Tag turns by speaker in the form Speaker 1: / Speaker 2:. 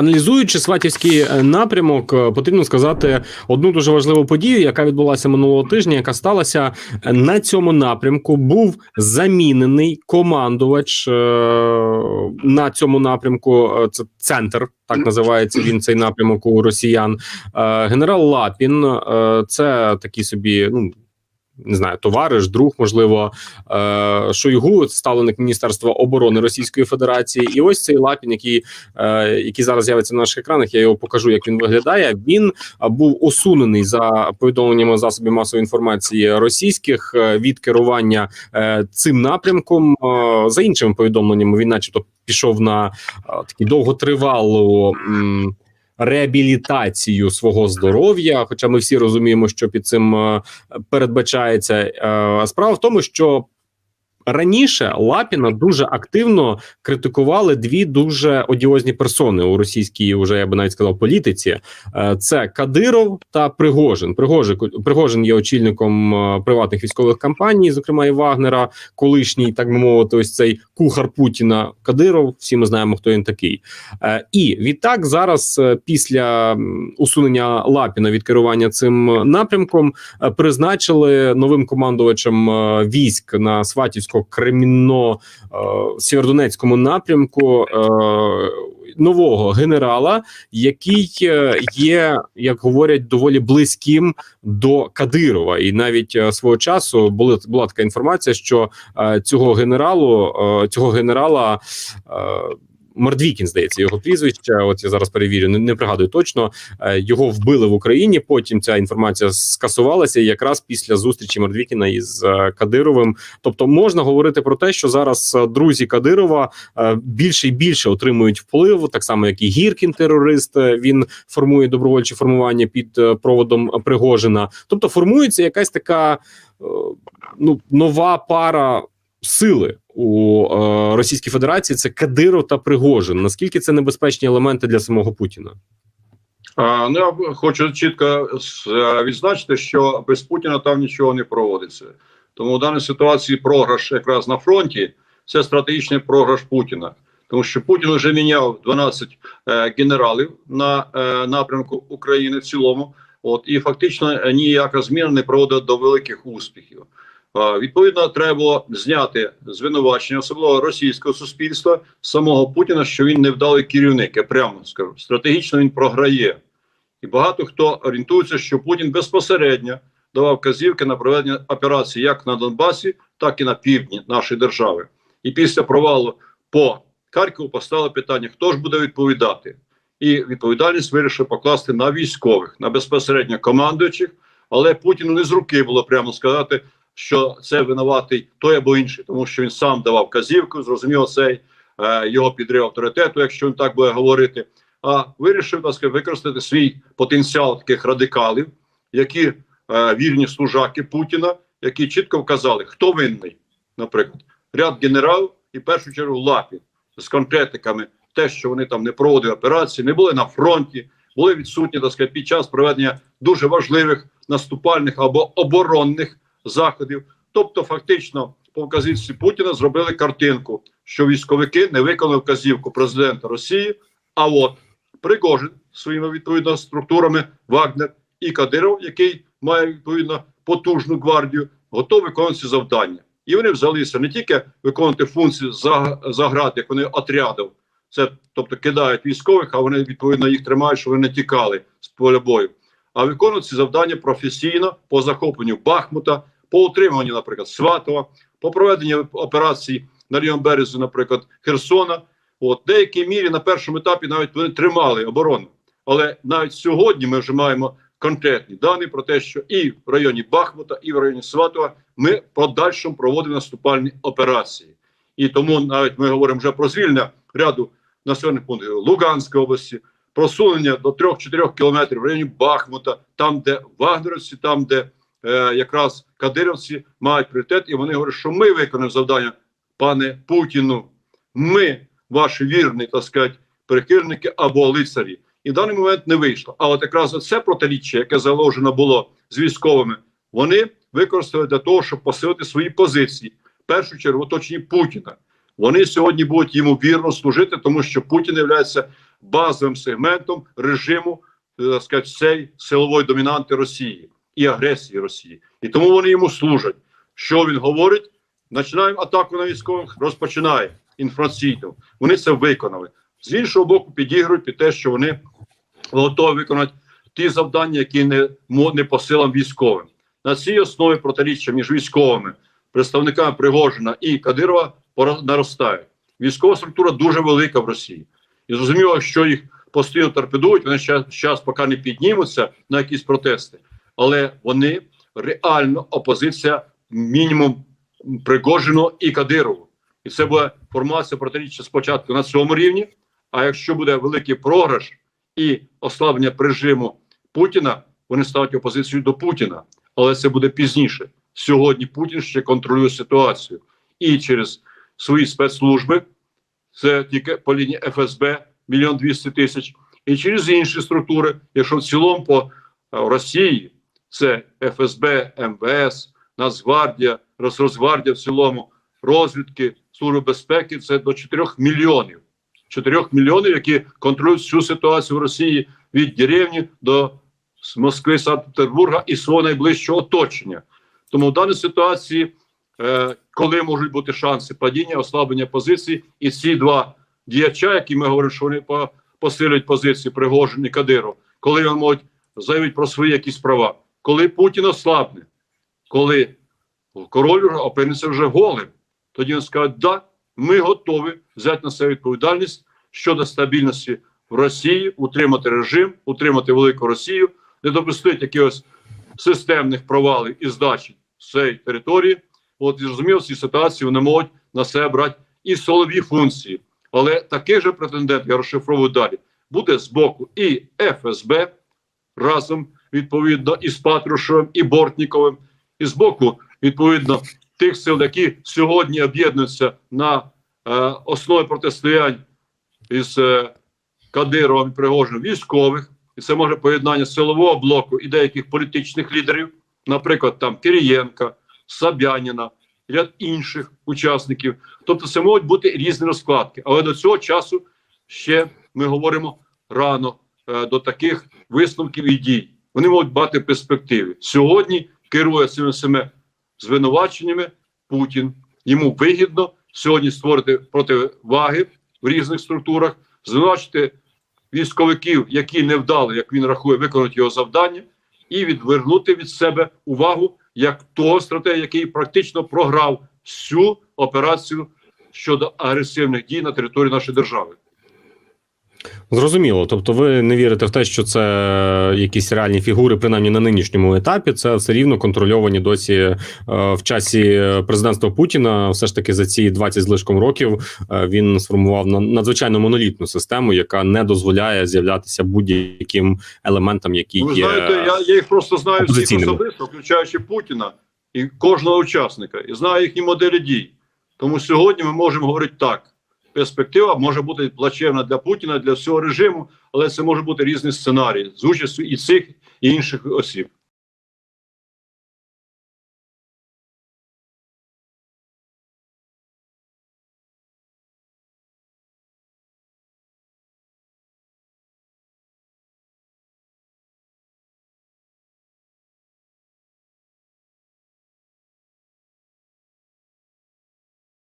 Speaker 1: Аналізуючи сватівський е, напрямок, е, потрібно сказати одну дуже важливу подію, яка відбулася минулого тижня, яка сталася Е, на цьому напрямку. Був замінений командувач на цьому напрямку. Це центр, так називається він цей напрямок у росіян. Генерал Лапін, це такий собі, ну. Не знаю, товариш, друг, можливо, е, Шойгу, ставленик Міністерства оборони Російської Федерації, і ось цей Лапін, який, е, який зараз з'явиться на наших екранах. Я його покажу, як він виглядає. Він був усунений за повідомленнями засобів масової інформації російських е, від керування цим напрямком. За іншими повідомленнями, він, начебто, пішов на такі довготривалу. Реабілітацію свого здоров'я, хоча ми всі розуміємо, що під цим е, передбачається. Е, Справа в тому, що раніше Лапіна дуже активно критикували дві дуже одіозні персони у російській, уже я би навіть сказав, політиці. Е, Це Кадиров та Пригожин. Пригожин, Пригожин є очільником приватних військових кампаній, зокрема і Вагнера, колишній, так би мовити, ось цей кухар Путіна Кадиров. Всі ми знаємо, хто він такий. Е, І відтак зараз, е, після усунення Лапіна від керування цим напрямком, е, призначили новим командувачем військ на сватівсько кремінно сєвєродонецькому напрямку нового генерала, який е, є, як говорять, доволі близьким до Кадирова. І навіть е, свого часу були була така інформація, що е, цього генералу, цього генерала. Мордвікін, здається, його прізвище. От я зараз перевірю, не, не пригадую точно. Е, Його вбили в Україні. Потім ця інформація скасувалася якраз після зустрічі Мордвікіна із е, Кадировим. Тобто можна говорити про те, що зараз е, друзі Кадирова більше і більше отримують вплив, так само як і Гіркін, терорист. Він формує добровольчі формування під проводом Пригожина. Тобто формується якась така ну нова пара сили у е, Російській Федерації. Це Кадиров та Пригожин. Наскільки це небезпечні елементи для самого Путіна?
Speaker 2: А, ну, я хочу чітко е, відзначити, що без Путіна там нічого не проводиться. Тому в даній ситуації програш якраз на фронті це стратегічний програш Путіна. Тому що Путін вже міняв 12 е, генералів на е, напрямку України в цілому. От і фактично е, ніяка зміна не проводить до великих успіхів. Відповідно, треба було зняти звинувачення, особливо російського суспільства, самого Путіна, що він невдалий керівник. Я прямо скажу, стратегічно він програє. І багато хто орієнтується, що Путін безпосередньо давав вказівки на проведення операцій як на Донбасі, так і на півдні нашої держави. І після провалу по Харкову постало питання: хто ж буде відповідати? І відповідальність вирішив покласти на військових, на безпосередньо командуючих. Але Путіну не з руки було прямо сказати, що це винуватий той або інший, тому що він сам давав вказівку, зрозуміло, цей е, його підрив авторитету, якщо він так буде говорити. А вирішив так сказати, використати свій потенціал таких радикалів, які е, вірні служаки Путіна, які чітко вказали, хто винний, наприклад, ряд генералів і в першу чергу Лапін з конкретиками, те, що вони там не проводили операції, не були на фронті, були відсутні так сказати, під час проведення дуже важливих наступальних або оборонних заходів. Тобто, фактично, по вказівці Путіна зробили картинку, що військовики не виконали вказівку президента Росії. А от Пригожин своїми відповідно структурами Вагнер і Кадиров, який має відповідно потужну гвардію, готові виконувати завдання. І вони взялися не тільки виконувати функції за, заград, як вони отрядів, це тобто кидають військових, а вони відповідно їх тримають, щоб вони не тікали з поля бою. А виконують ці завдання професійно по захопленню Бахмута, по утриманню, наприклад, Сватова, по проведенню операцій на лівому березі, наприклад, Херсона. От деякій мірі на першому етапі навіть вони тримали оборону. Але навіть сьогодні ми вже маємо конкретні дані про те, що і в районі Бахмута, і в районі Сватова ми подальшому проводимо наступальні операції. І тому навіть ми говоримо вже про звільнення ряду населених пунктів Луганської області, просунення до 3-4 кілометрів в районі Бахмута, там, де вагнерівці, там, де е, якраз кадирівці мають пріоритет, і вони говорять, що ми виконаємо завдання, пане Путіну. Ми, ваші вірні, так сказати, прихильники або лицарі. І в даний момент не вийшло. А от якраз це протиріччя, яке заложено було з військовими, вони використали для того, щоб посилити свої позиції. В першу чергу в оточенні Путіна. Вони сьогодні будуть йому вірно служити, тому що Путін є базовим сегментом режиму е, так сказати, цієї силової домінанти Росії і агресії Росії. І тому вони йому служать. Що він говорить? Починаємо атаку на військових, розпочинає інформаційно. Вони це виконали. З іншого боку, підігрують під те, що вони готові виконати ті завдання, які не, не по силам військовим. На цій основі протиріччя між військовими, представниками Пригожина і Кадирова наростає. Військова структура дуже велика в Росії. І зрозуміло, що їх постійно торпедують, вони зараз поки не піднімуться на якісь протести, але вони реально опозиція мінімум Пригожину і Кадирову. І це буде формація протиріччя спочатку на цьому рівні. А якщо буде великий програш і ослаблення режиму Путіна, вони ставать опозицію до Путіна. Але це буде пізніше. Сьогодні Путін ще контролює ситуацію і через свої спецслужби, це тільки по лінії ФСБ, мільйон двісті тисяч, і через інші структури, якщо в цілому по е, Росії це ФСБ, МВС, Нацгвардія, Росгвардія в цілому, розвідки, Служби безпеки це до 4 мільйонів. 4 мільйонів, які контролюють всю ситуацію в Росії від деревні до Москви, Санкт-Петербурга і свого найближчого оточення. Тому в даній ситуації, коли можуть бути шанси падіння, ослаблення позицій, і ці два діяча, які ми говоримо, що вони по, посилюють позиції Пригожин і Кадиров, коли вони можуть заявити про свої якісь права, коли Путін ослабне, коли король опиниться вже голим, тоді він скаже, да, ми готові взяти на себе відповідальність щодо стабільності в Росії, утримати режим, утримати велику Росію, не допустити якихось системних провалів і здачі цієї території. От і зрозуміло, в цій ситуації вони можуть на себе брати і силові функції. Але таких же претендентів, я розшифровую далі, буде з боку і ФСБ разом відповідно із Патрушевим, і Бортніковим, і з боку відповідно тих сил, які сьогодні об'єднуються на е, основі протистоянь із е, Кадировим і Пригожиним військових, і це може поєднання силового блоку і деяких політичних лідерів, наприклад, там Кирієнка, Собяніна, ряд інших учасників. Тобто, це можуть бути різні розкладки. Але до цього часу ще ми говоримо рано е, до таких висновків і дій. Вони можуть мати в перспективі. Сьогодні керує цими всіми звинуваченнями Путін. Йому вигідно сьогодні створити противаги в різних структурах, звинувачити військовиків, які не вдали, як він рахує, виконати його завдання, і відвернути від себе увагу як того стратега, який практично програв всю операцію щодо агресивних дій на території нашої держави.
Speaker 1: Зрозуміло. Тобто, ви не вірите в те, що це якісь реальні фігури, принаймні на нинішньому етапі. Це все рівно контрольовані досі е, в часі президентства Путіна. Все ж таки за ці 20 з лишком років е, він сформував на- надзвичайно монолітну систему, яка не дозволяє з'являтися будь-яким елементам, які
Speaker 2: Ви
Speaker 1: є
Speaker 2: знаєте, я, я їх просто знаю всіх особисто, включаючи Путіна і кожного учасника, і знаю їхні моделі дій. Тому сьогодні ми можемо говорити так: перспектива може бути плачевна для Путіна, для всього режиму, але це може бути різні сценарії з участю і цих і інших осіб.